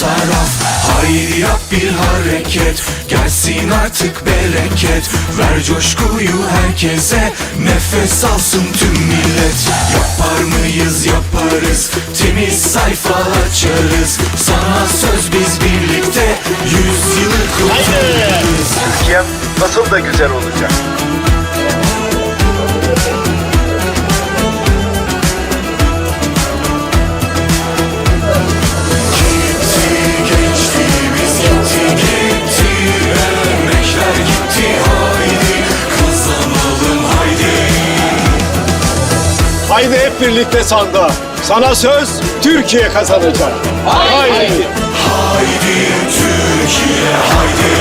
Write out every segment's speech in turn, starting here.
taraf. Haydi yap bir hareket. Gelsin artık bereket. Ver coşkuyu herkese. Nefes alsın tüm millet. Yapar mıyız? Yaparız. Temiz sayfa açarız. Sana söz biz birlikte yüzyılı kurtarırız. Türkiye'm nasıl da güzel olacak. Haydi hep birlikte sanda. Sana söz Türkiye kazanacak. Haydi. Haydi Türkiye haydi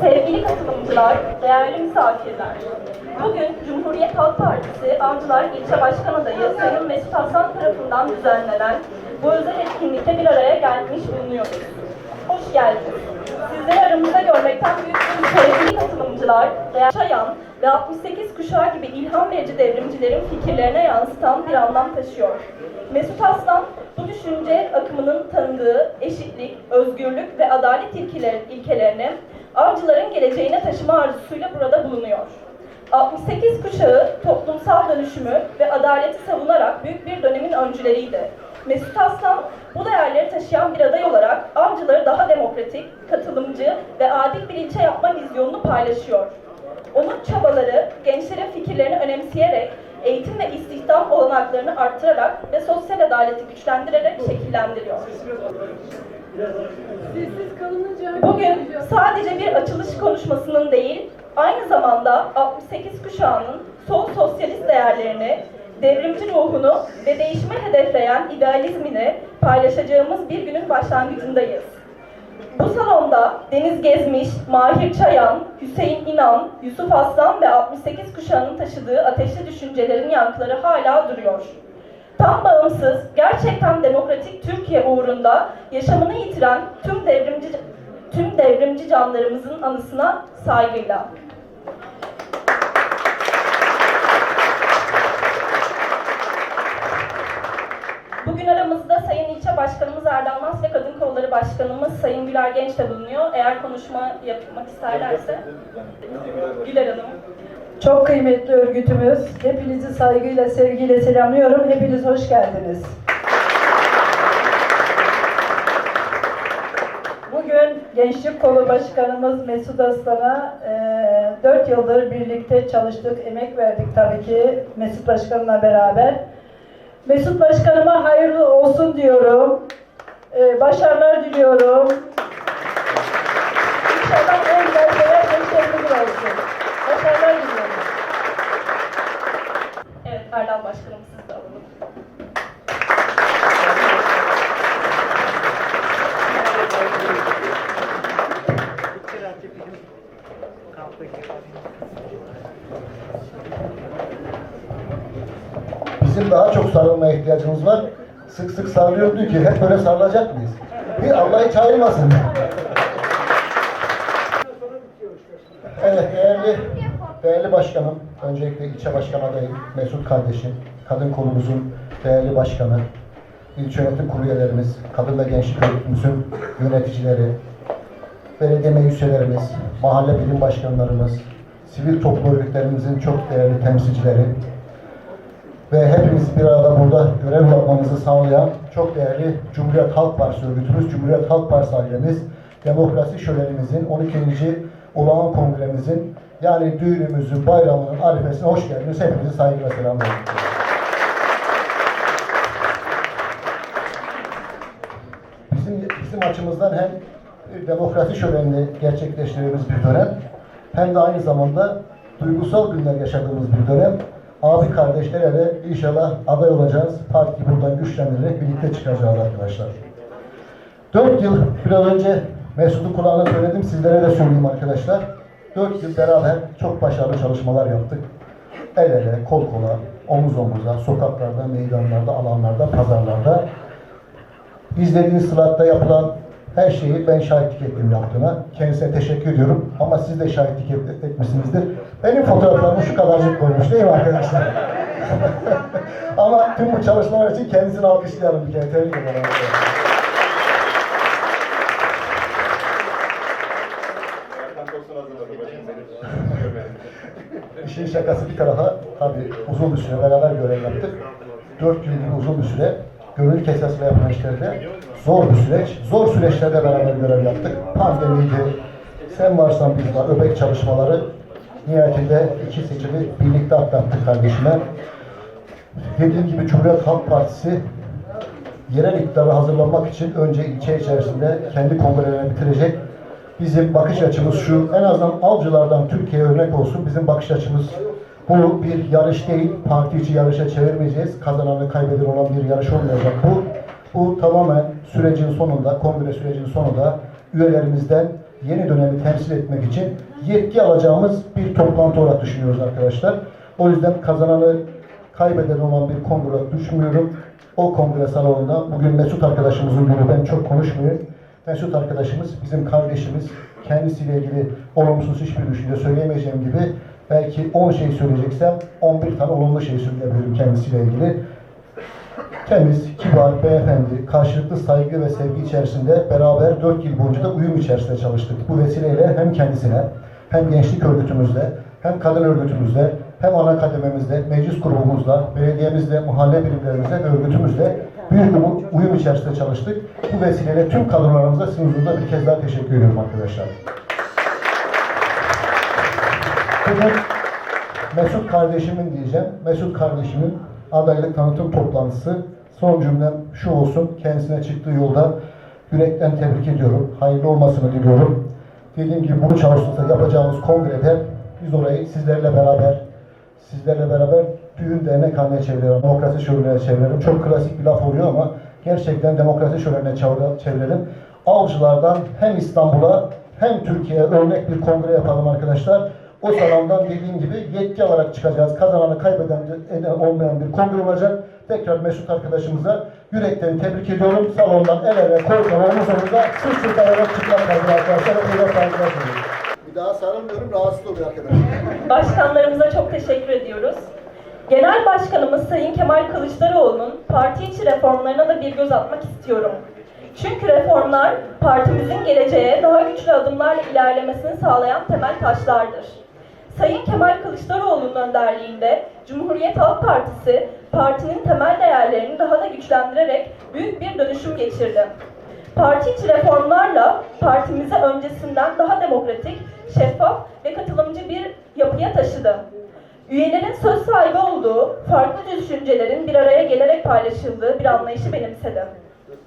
Sevgili katılımcılar, değerli misafirler. Bugün Cumhuriyet Halk Partisi Avcılar İlçe Başkan Adayı Sayın Mesut Hasan tarafından düzenlenen bu özel etkinlikte bir araya gelmiş bulunuyoruz. Hoş geldiniz. Sizleri aramızda görmekten büyük bir sevgili katılımcılar, değerli Çayan ve 68 kuşağı gibi ilham verici devrimcilerin fikirlerine yansıtan bir anlam taşıyor. Mesut Aslan, bu düşünce akımının tanıdığı eşitlik, özgürlük ve adalet ilkeler, ilkelerini avcıların geleceğine taşıma arzusuyla burada bulunuyor. 68 kuşağı toplumsal dönüşümü ve adaleti savunarak büyük bir dönemin öncüleriydi. Mesut Aslan bu değerleri taşıyan bir aday olarak avcıları daha demokratik, katılımcı ve adil bir ilçe yapma vizyonunu paylaşıyor. Onun çabaları gençlerin fikirlerini önemseyerek, eğitim ve istihdam olanaklarını arttırarak ve sosyal adaleti güçlendirerek şekillendiriyor. Bugün sadece bir açılış konuşmasının değil, aynı zamanda 68 kuşağının sol sosyalist değerlerini, devrimci ruhunu ve değişme hedefleyen idealizmini paylaşacağımız bir günün başlangıcındayız. Bu salonda Deniz Gezmiş, Mahir Çayan, Hüseyin İnan, Yusuf Aslan ve 68 kuşağının taşıdığı ateşli düşüncelerin yankıları hala duruyor. Tam bağımsız, gerçekten demokratik Türkiye uğrunda yaşamını yitiren tüm devrimci tüm devrimci canlarımızın anısına saygıyla. Bugün aramızda Sayın İlçe Başkanımız Erdal Mas ve Kadın Kolları Başkanımız Sayın Güler Genç de bulunuyor. Eğer konuşma yapmak isterlerse. Güler Hanım. Çok kıymetli örgütümüz. Hepinizi saygıyla, sevgiyle selamlıyorum. Hepiniz hoş geldiniz. Bugün Gençlik Kolu Başkanımız Mesut Aslan'a 4 yıldır birlikte çalıştık, emek verdik tabii ki Mesut Başkan'la beraber. Mesut Başkanıma hayırlı olsun diyorum. E, başarılar diliyorum. İnşallah en güzel şeyler gençlerimizin olsun. Başarılar diliyorum. Evet Erdal Başkanım siz de alalım. Daha çok sarılmaya ihtiyacımız var. Sık sık sarılıyor diyor ki hep böyle sarılacak mıyız? Bir Allah hiç. Evet değerli değerli başkanım, öncelikle ilçe başkan adayı Mesut kardeşim, kadın kolumuzun değerli başkanı, ilçe yönetim kurulu üyelerimiz, kadın ve gençlik örgütümüzün yöneticileri, belediye meclis mahalle bilim başkanlarımız, sivil toplum örgütlerimizin çok değerli temsilcileri, ve hepimiz bir arada burada görev yapmamızı sağlayan çok değerli Cumhuriyet Halk Partisi örgütümüz, Cumhuriyet Halk Partisi ailemiz, demokrasi şölenimizin 12. olağan kongremizin yani düğünümüzün, bayramının arifesine hoş geldiniz. Hepinizi saygıyla selamlıyorum. Bizim, bizim açımızdan hem demokrasi şölenini gerçekleştirdiğimiz bir dönem hem de aynı zamanda duygusal günler yaşadığımız bir dönem. Abi kardeşlere de inşallah aday olacağız. Parti buradan güçlendirerek birlikte çıkacağız arkadaşlar. 4 yıl biraz önce Mesut'un kulağına söyledim sizlere de söyleyeyim arkadaşlar. 4 yıl beraber çok başarılı çalışmalar yaptık. El ele, kol kola, omuz omuza, sokaklarda, meydanlarda, alanlarda, pazarlarda. İzlediğiniz sırada yapılan her şeyi ben şahitlik ettim yaptığına. Kendisine teşekkür ediyorum. Ama siz de şahitlik et- etmişsinizdir. Benim fotoğraflarımı şu kadarcık koymuş değil mi arkadaşlar? Ama tüm bu çalışmalar için kendisini alkışlayalım bir kere. Tebrik ederim. İşin şakası bir tarafa tabii uzun bir süre beraber görev yaptık. Dört gibi uzun bir süre gönüllülük esasıyla yapılan işlerde zor bir süreç. Zor süreçlerde beraber görev yaptık. Pandemiydi, sen varsan biz var, öbek çalışmaları. Nihayetinde iki seçimi birlikte atlattık kardeşime. Dediğim gibi Cumhuriyet Halk Partisi yerel iktidara hazırlanmak için önce ilçe içerisinde kendi kongrelerini bitirecek. Bizim bakış açımız şu, en azından avcılardan Türkiye'ye örnek olsun. Bizim bakış açımız bu bir yarış değil, parti içi yarışa çevirmeyeceğiz. Kazanan ve kaybeden olan bir yarış olmayacak bu. Bu tamamen sürecin sonunda, kongre sürecinin sonunda üyelerimizden yeni dönemi temsil etmek için yetki alacağımız bir toplantı olarak düşünüyoruz arkadaşlar. O yüzden kazananı kaybeden olan bir kongre düşünmüyorum. O kongre salonunda bugün Mesut arkadaşımızın günü ben çok konuşmuyorum. Mesut arkadaşımız bizim kardeşimiz. Kendisiyle ilgili olumsuz hiçbir düşünce söyleyemeyeceğim gibi belki 10 şey söyleyeceksem 11 tane olumlu şey söyleyebilirim kendisiyle ilgili. Temiz, kibar, beyefendi, karşılıklı saygı ve sevgi içerisinde beraber 4 yıl boyunca da uyum içerisinde çalıştık. Bu vesileyle hem kendisine hem gençlik örgütümüzde hem kadın örgütümüzde hem ana kadememizde, meclis grubumuzla, belediyemizle, mahalle birimlerimizle örgütümüzle büyük bir uyum içerisinde çalıştık. Bu vesileyle tüm kadrolarımıza sizin huzurunda bir kez daha teşekkür ediyorum arkadaşlar. Bugün Mesut kardeşimin diyeceğim. Mesut kardeşimin adaylık tanıtım toplantısı. Son cümlem şu olsun. Kendisine çıktığı yolda yürekten tebrik ediyorum. Hayırlı olmasını diliyorum. Dediğim gibi bunu çalışırsa yapacağımız kongrede biz orayı sizlerle beraber sizlerle beraber düğün dernek haline çevirelim. Demokrasi şölenine çevirelim. Çok klasik bir laf oluyor ama gerçekten demokrasi çevire- çevirelim. Avcılardan hem İstanbul'a hem Türkiye'ye örnek bir kongre yapalım arkadaşlar. O salondan dediğim gibi yetki alarak çıkacağız. Kazananı kaybeden eden olmayan bir kongre olacak. Tekrar Mesut arkadaşımıza yürekten tebrik ediyorum. Salondan el ele, kol kola, omuz omuza sırt sırt alarak çıkmak lazım arkadaşlar. Hepinize saygılar sunuyorum. Bir daha sarılmıyorum, rahatsız oluyor arkadaşlar. Başkanlarımıza çok teşekkür ediyoruz. Genel Başkanımız Sayın Kemal Kılıçdaroğlu'nun parti içi reformlarına da bir göz atmak istiyorum. Çünkü reformlar partimizin geleceğe daha güçlü adımlarla ilerlemesini sağlayan temel taşlardır. Sayın Kemal Kılıçdaroğlu'nun önderliğinde Cumhuriyet Halk Partisi partinin temel değerlerini daha da güçlendirerek büyük bir dönüşüm geçirdi. Parti içi reformlarla partimizi öncesinden daha demokratik, şeffaf ve katılımcı bir yapıya taşıdı. Üyelerin söz sahibi olduğu, farklı düşüncelerin bir araya gelerek paylaşıldığı bir anlayışı benimsedi.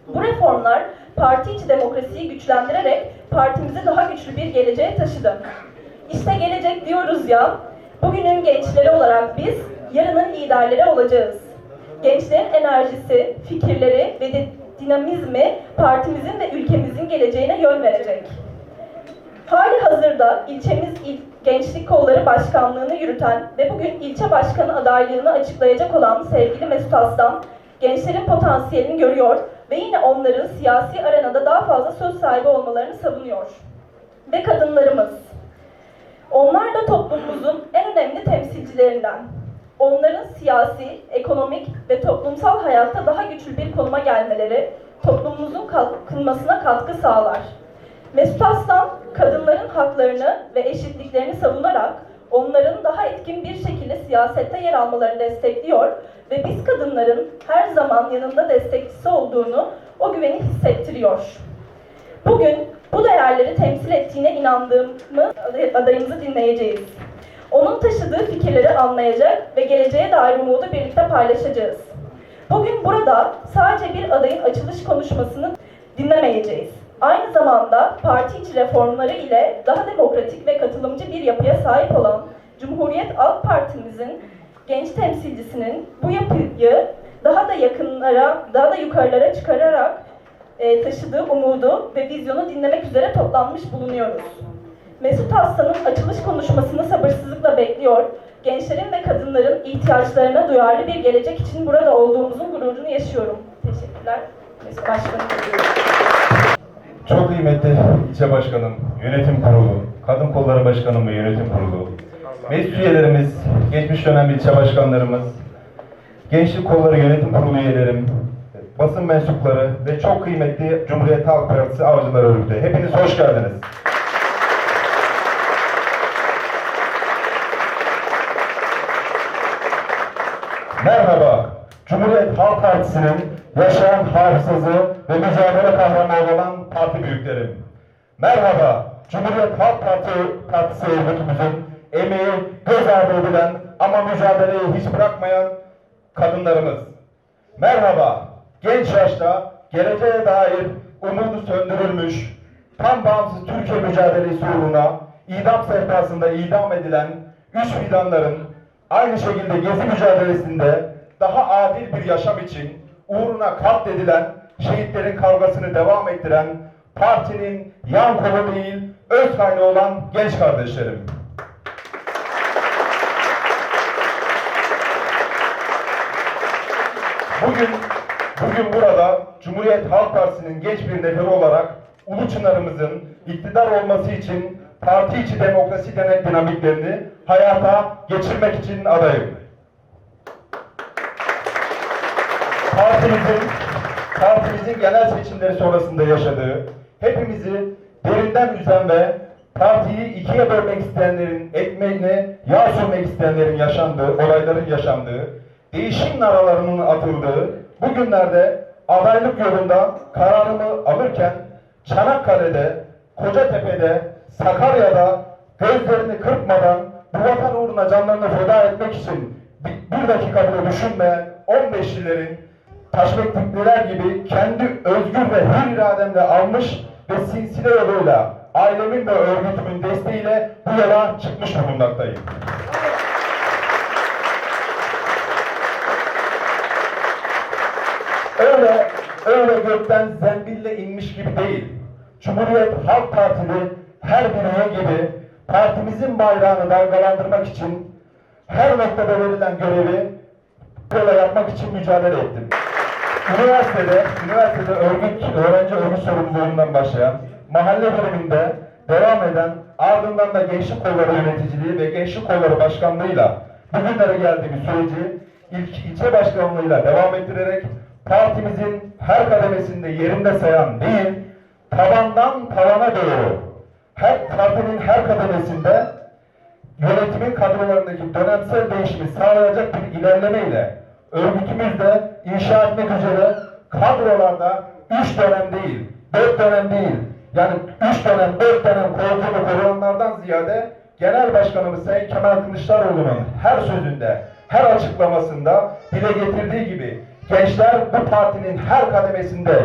Bu reformlar parti içi demokrasiyi güçlendirerek partimizi daha güçlü bir geleceğe taşıdı. İşte gelecek diyoruz ya, bugünün gençleri olarak biz yarının liderleri olacağız. Gençlerin enerjisi, fikirleri ve dinamizmi partimizin ve ülkemizin geleceğine yön verecek. Hali hazırda ilçemiz İl Gençlik Kolları Başkanlığını yürüten ve bugün ilçe başkanı adaylığını açıklayacak olan sevgili Mesut Aslan, gençlerin potansiyelini görüyor ve yine onların siyasi arenada daha fazla söz sahibi olmalarını savunuyor. Ve kadınlarımız, onlar da toplumumuzun en önemli temsilcilerinden. Onların siyasi, ekonomik ve toplumsal hayatta daha güçlü bir konuma gelmeleri toplumumuzun kalkınmasına katkı sağlar. Mesut Aslan, kadınların haklarını ve eşitliklerini savunarak onların daha etkin bir şekilde siyasette yer almalarını destekliyor ve biz kadınların her zaman yanında destekçisi olduğunu o güveni hissettiriyor. Bugün bu değerleri temsil ettiğine inandığımı adayımızı dinleyeceğiz. Onun taşıdığı fikirleri anlayacak ve geleceğe dair umudu birlikte paylaşacağız. Bugün burada sadece bir adayın açılış konuşmasını dinlemeyeceğiz. Aynı zamanda parti içi reformları ile daha demokratik ve katılımcı bir yapıya sahip olan Cumhuriyet Halk Partimizin genç temsilcisinin bu yapıyı daha da yakınlara, daha da yukarılara çıkararak e, taşıdığı umudu ve vizyonu dinlemek üzere toplanmış bulunuyoruz. Mesut Aslan'ın açılış konuşmasını sabırsızlıkla bekliyor. Gençlerin ve kadınların ihtiyaçlarına duyarlı bir gelecek için burada olduğumuzun gururunu yaşıyorum. Teşekkürler. Mesut Başkanım. Çok kıymetli ilçe başkanım, yönetim kurulu, kadın kolları başkanım ve yönetim kurulu, meclis üyelerimiz, geçmiş dönem ilçe başkanlarımız, gençlik kolları yönetim kurulu üyelerim, basın mensupları ve çok kıymetli Cumhuriyet Halk Partisi Avcılar Örgütü. Hepiniz hoş geldiniz. Merhaba, Cumhuriyet Halk Partisi'nin yaşayan hafızası ve mücadele kahramanı olan parti büyüklerim. Merhaba, Cumhuriyet Halk Parti, Partisi örgütümüzün emeği göz ardı edilen ama mücadeleyi hiç bırakmayan kadınlarımız. Merhaba, genç yaşta geleceğe dair umudu söndürülmüş, tam bağımsız Türkiye mücadelesi uğruna idam sehpasında idam edilen üç fidanların aynı şekilde gezi mücadelesinde daha adil bir yaşam için uğruna katledilen şehitlerin kavgasını devam ettiren partinin yan kolu değil öz kaynağı olan genç kardeşlerim. Bugün bugün burada Cumhuriyet Halk Partisi'nin genç bir neferi olarak Ulu Çınar'ımızın iktidar olması için parti içi demokrasi denek dinamiklerini hayata geçirmek için adayım. Partimizin partimizin genel seçimleri sonrasında yaşadığı, hepimizi derinden üzen ve partiyi ikiye bölmek isteyenlerin ekmeğine yağ sürmek isteyenlerin yaşandığı, olayların yaşandığı, değişim naralarının atıldığı bu günlerde adaylık yolunda kararımı alırken Çanakkale'de, Kocatepe'de, Sakarya'da gözlerini kırpmadan bu vatan uğruna canlarını feda etmek için bir, dakika bile düşünmeyen 15'lilerin taşmektikliler gibi kendi özgür ve hür irademle almış ve sinsile yoluyla ailemin ve örgütümün desteğiyle bu yola çıkmış bulunmaktayım. Öyle, öyle gökten zembille inmiş gibi değil. Cumhuriyet Halk Partili her birey gibi partimizin bayrağını dalgalandırmak için her noktada verilen görevi böyle yapmak için mücadele ettim. Üniversitede, üniversitede örgüt, öğrenci örgüt sorumluluğundan başlayan, mahalle bölümünde devam eden, ardından da gençlik kolları yöneticiliği ve gençlik kolları başkanlığıyla bugünlere geldiğimiz süreci ilk ilçe başkanlığıyla devam ettirerek partimizin her kademesinde yerinde sayan değil, tabandan tavana doğru her partinin her kademesinde yönetimin kadrolarındaki dönemsel değişimi sağlayacak bir ilerlemeyle örgütümüzde inşa etmek üzere kadrolarda 3 dönem değil, 4 dönem değil, yani 3 dönem, 4 dönem koltuğunu koruyanlardan ziyade Genel Başkanımız Sayın Kemal Kılıçdaroğlu'nun her sözünde, her açıklamasında dile getirdiği gibi gençler bu partinin her kademesinde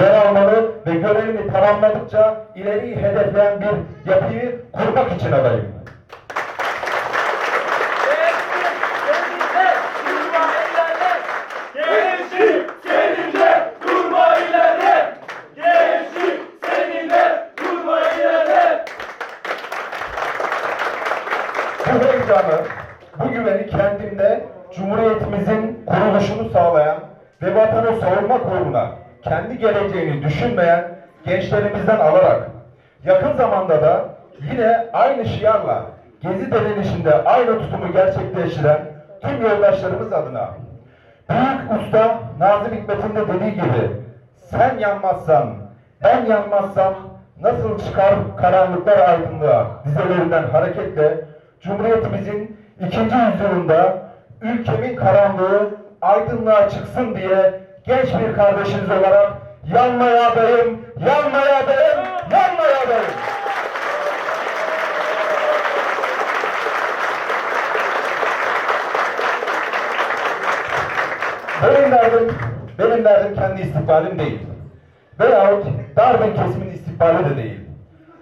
yer almalı ve görevini tamamladıkça ileriyi hedefleyen bir yapıyı kurmak için adayım. Gençlik seninle durma ilerle Gençlik seninle durma ilerle Bu heyecanı, bu güveni kendimde Cumhuriyetimizin kuruluşunu sağlayan ve vatanı savunmak uğruna kendi geleceğini düşünmeyen gençlerimizden alarak yakın zamanda da yine aynı şiarla Gezi direnişinde aynı tutumu gerçekleştiren tüm yoldaşlarımız adına Büyük Usta Nazım Hikmet'in de dediği gibi sen yanmazsan, ben yanmazsam nasıl çıkar karanlıklar aydınlığa dizelerinden hareketle Cumhuriyetimizin ikinci yüzyılında ülkemin karanlığı aydınlığa çıksın diye genç bir kardeşiniz olarak yanmaya adayım, yanmaya adayım, yanmaya adayım. Benim derdim, benim derdim kendi istikbalim değil. Veyahut dar bir kesimin istikbali de değil.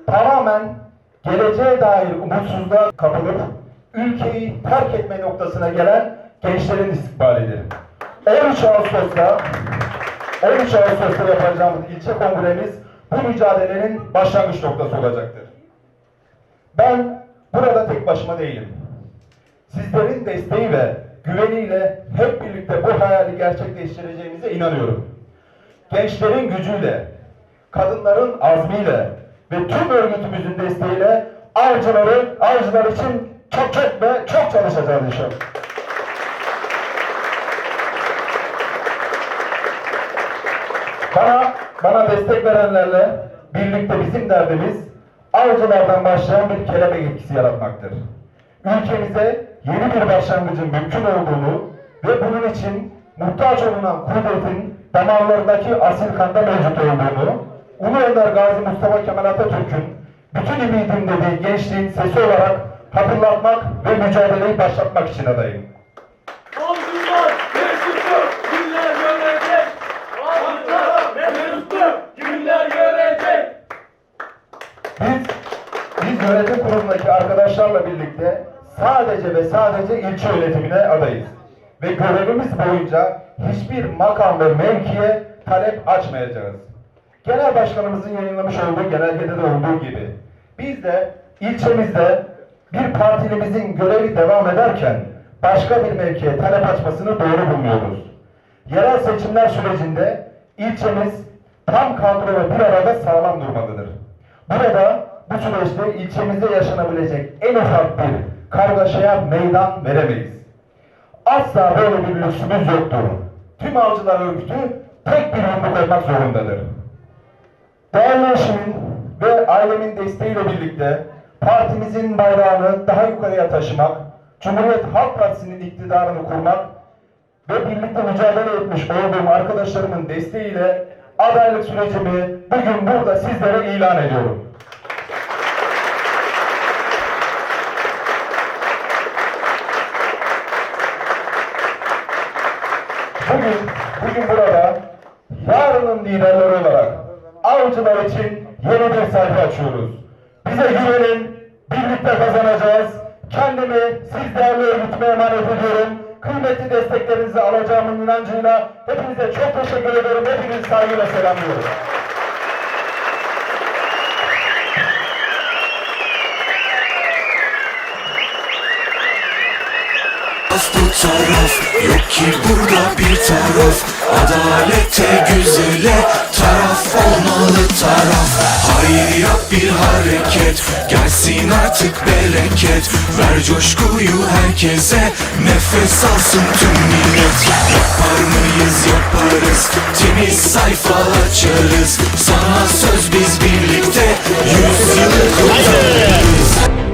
Tamamen geleceğe dair umutsuzluğa kapılıp ülkeyi terk etme noktasına gelen gençlerin istikbalidir. 13 Ağustos'ta 13 Ağustos'ta yapacağımız ilçe kongremiz bu mücadelenin başlangıç noktası olacaktır. Ben burada tek başıma değilim. Sizlerin desteği ve güveniyle hep birlikte bu hayali gerçekleştireceğimize inanıyorum. Gençlerin gücüyle, kadınların azmiyle ve tüm örgütümüzün desteğiyle avcıları, avcılar için çok çok ve çok çalışacağız inşallah. Bana, bana destek verenlerle birlikte bizim derdimiz avcılardan başlayan bir kelebek etkisi yaratmaktır. Ülkemize yeni bir başlangıcın mümkün olduğunu ve bunun için muhtaç olunan kudretin damarlarındaki asil kanda mevcut olduğunu, Ulu Önder Gazi Mustafa Kemal Atatürk'ün bütün ümidim dediği gençliğin sesi olarak hatırlatmak ve mücadeleyi başlatmak için adayım. Avcılar Mesut'u günler görecek. Avcılar Mesut'u günler görecek. Biz, biz yönetim kurulundaki arkadaşlarla birlikte sadece ve sadece ilçe yönetimine adayız. Ve görevimiz boyunca hiçbir makam ve mevkiye talep açmayacağız. Genel başkanımızın yayınlamış olduğu genelgede de olduğu gibi biz de ilçemizde bir partilimizin görevi devam ederken başka bir mevkiye talep açmasını doğru bulmuyoruz. Yerel seçimler sürecinde ilçemiz tam kadro ve bir arada sağlam durmalıdır. Burada bu süreçte ilçemizde yaşanabilecek en ufak bir kargaşaya meydan veremeyiz. Asla böyle bir lüksümüz yoktur. Tüm avcılar örgütü tek bir yumruk olmak zorundadır. Değerli eşimin ve ailemin desteğiyle birlikte partimizin bayrağını daha yukarıya taşımak, Cumhuriyet Halk Partisi'nin iktidarını kurmak ve birlikte mücadele etmiş olduğum arkadaşlarımın desteğiyle adaylık sürecimi bugün burada sizlere ilan ediyorum. Bugün, bugün burada yarının liderleri olarak avcılar için yeni bir sayfa açıyoruz. Bize güvenin, birlikte kazanacağız. Kendimi siz değerli örgütüme emanet ediyorum. Kıymetli desteklerinizi alacağımın inancıyla hepinize çok teşekkür ederim. Hepinizi saygıyla selamlıyorum. taraf Yok ki burada bir taraf Adalete güzele taraf olmalı taraf Hayır yap bir hareket. Gelsin artık bereket. Ver coşkuyu herkese. Nefes alsın tüm millet. Yapar mıyız? Yaparız. Temiz sayfa açarız. Sana söz biz birlikte. Yüz Yüzyılı kurtarırız